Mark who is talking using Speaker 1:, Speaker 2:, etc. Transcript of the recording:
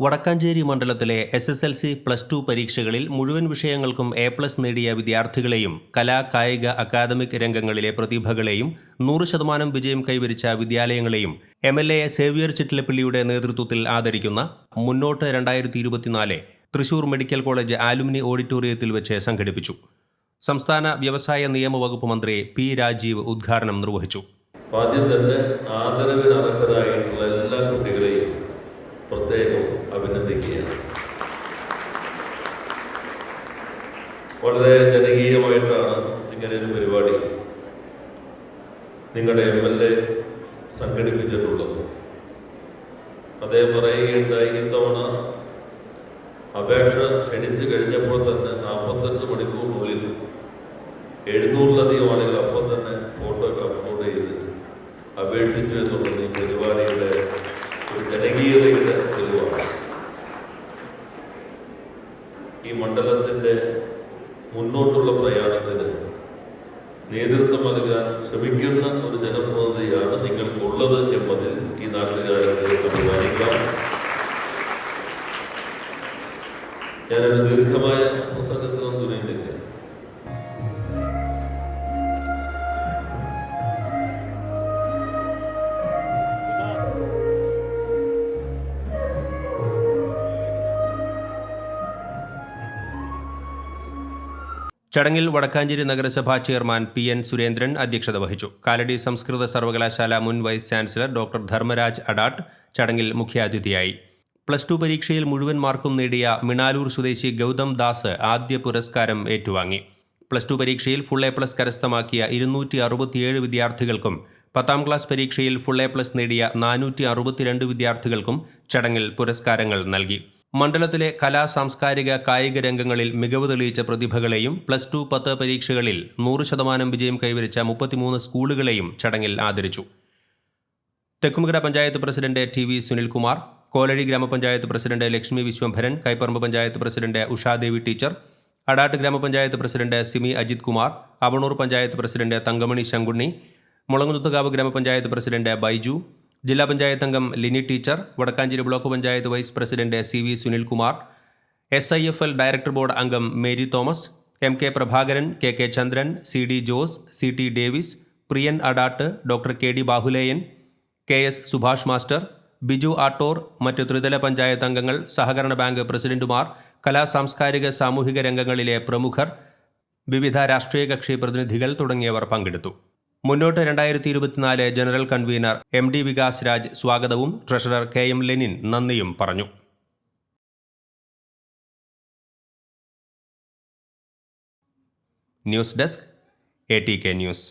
Speaker 1: വടക്കാഞ്ചേരി മണ്ഡലത്തിലെ S S L C plus two പരീക്ഷകളിൽ മുഴുവൻ വിഷയങ്ങൾക്കും എ പ്ലസ് നേടിയ വിദ്യാർത്ഥികളെയും കലാ കായിക അക്കാദമിക് രംഗങ്ങളിലെ പ്രതിഭകളെയും നൂറ് ശതമാനം വിജയം കൈവരിച്ച വിദ്യാലയങ്ങളെയും എം എൽ എ സേവിയർ ചിറ്റിലപ്പള്ളിയുടെ നേതൃത്വത്തിൽ ആദരിക്കുന്ന മുന്നോട്ട് രണ്ടായിരത്തി ഇരുപത്തിനാല് തൃശൂർ മെഡിക്കൽ കോളേജ് ആലുമിനി ഓഡിറ്റോറിയത്തിൽ വെച്ച് സംഘടിപ്പിച്ചു. സംസ്ഥാന വ്യവസായ നിയമ വകുപ്പ് മന്ത്രി പി രാജീവ് ഉദ്ഘാടനം നിർവഹിച്ചു.
Speaker 2: ആദ്യം തന്നെ ആദരവിന് അർഹരായിട്ടുള്ള എല്ലാ കുട്ടികളെയും പ്രത്യേകം അഭിനന്ദിക്കുകയാണ് വളരെ ജനകീയമായിട്ടാണ് ഇങ്ങനെ ഒരു പരിപാടി നിങ്ങളുടെ എം എൽ എ സംഘടിപ്പിച്ചിട്ടുള്ളത്. അദ്ദേഹം പറയുകയുണ്ടായി ഇത്തവണ അപേക്ഷ ക്ഷണിച്ചു കഴിഞ്ഞപ്പോൾ തന്നെ നാൽപ്പത്തെട്ട് മണിക്കൂറിനുള്ളിൽ എഴുന്നൂറിലധികം ആളുകൾ അപ്പം തന്നെ ഫോട്ടോ ഒക്കെ അപ്ലോഡ് ചെയ്ത് അപേക്ഷിച്ചു എന്നുള്ളത് ഈ പരിപാടിയുടെ ഒരു ജനകീയതയുടെ തെളിവാണ് ഈ മണ്ഡലത്തിന്റെ മുന്നോട്ടുള്ള പ്രയാണത്തിന് നേതൃത്വം നൽകാൻ ശ്രമിക്കുന്ന ഒരു ജനപ്രതിനിധിയാണ് നിങ്ങൾക്കുള്ളത് എന്നതിൽ ഈ നാട്ടുകാരുടെ അഭിമാനിക്കാം. ഞാനൊരു ദീർഘമായ പ്രസംഗത്തിനൊന്നും തുനിയുന്നില്ല
Speaker 1: ചടങ്ങിൽ വടക്കാഞ്ചേരി നഗരസഭാ ചെയർമാൻ പി എൻ സുരേന്ദ്രൻ അധ്യക്ഷത വഹിച്ചു. കാലടി സംസ്കൃത സർവകലാശാല മുൻ vice chancellor doctor Dharmaraj Adat ചടങ്ങിൽ മുഖ്യാതിഥിയായി. പ്ലസ് ടു പരീക്ഷയിൽ മുഴുവൻ മാർക്കും നേടിയ മിണാലൂർ സ്വദേശി ഗൗതം ദാസ് ആദ്യ പുരസ്കാരം ഏറ്റുവാങ്ങി. പ്ലസ് ടു പരീക്ഷയിൽ ഫുൾ എ പ്ലസ് കരസ്ഥമാക്കിയ ഇരുന്നൂറ്റി അറുപത്തിയേഴ് വിദ്യാർത്ഥികൾക്കും പത്താം ക്ലാസ് പരീക്ഷയിൽ ഫുൾ എ പ്ലസ് നേടിയ നാനൂറ്റി അറുപത്തിരണ്ട് വിദ്യാർത്ഥികൾക്കും ചടങ്ങിൽ പുരസ്കാരങ്ങൾ നൽകി. മണ്ഡലത്തിലെ കലാ സാംസ്കാരിക കായിക രംഗങ്ങളിൽ മികവ് തെളിയിച്ച പ്രതിഭകളെയും പ്ലസ് ടു പത്ത് പരീക്ഷകളിൽ നൂറ് ശതമാനം വിജയം കൈവരിച്ച മുപ്പത്തിമൂന്ന് സ്കൂളുകളെയും ചടങ്ങിൽ ആദരിച്ചു. Thekkumkara panchayat president T V Sunilkumar Kolazhy ഗ്രാമപഞ്ചായത്ത് president Lakshmi Viswambharan Kaiparambu panchayat president Ushadevi teacher Adat ഗ്രാമപഞ്ചായത്ത് പ്രസിഡന്റ് സിമി അജിത് കുമാർ അവണൂർ പഞ്ചായത്ത് പ്രസിഡന്റ് തങ്കമണി ശങ്കുണ്ണി മുളങ്ങുത്തുകാവ് ഗ്രാമപഞ്ചായത്ത് പ്രസിഡന്റ് ബൈജു ജില്ലാ പഞ്ചായത്ത് അംഗം Lini teacher Vadakkanchery block panchayat vice president C V Sunilkumar S I F L director board അംഗം Mary Thomas M K Prabhakaran K K Chandran C D Jose C T Davis Priyan Adat doctor K D Bahuleyan K S Subhash master Biju Attore മറ്റ് ത്രിതല പഞ്ചായത്ത് അംഗങ്ങൾ സഹകരണ bank പ്രസിഡന്റുമാർ കലാ സാംസ്കാരിക സാമൂഹിക രംഗങ്ങളിലെ പ്രമുഖർ വിവിധ രാഷ്ട്രീയ കക്ഷി പ്രതിനിധികൾ തുടങ്ങിയവർ പങ്കെടുത്തു. മുന്നോട്ട് രണ്ടായിരത്തി ഇരുപത്തിനാല് general convener M D Vikas Raj സ്വാഗതവും ട്രഷറർ കെ എം ലെനിൻ നന്ദിയും പറഞ്ഞു. News desk A T K news.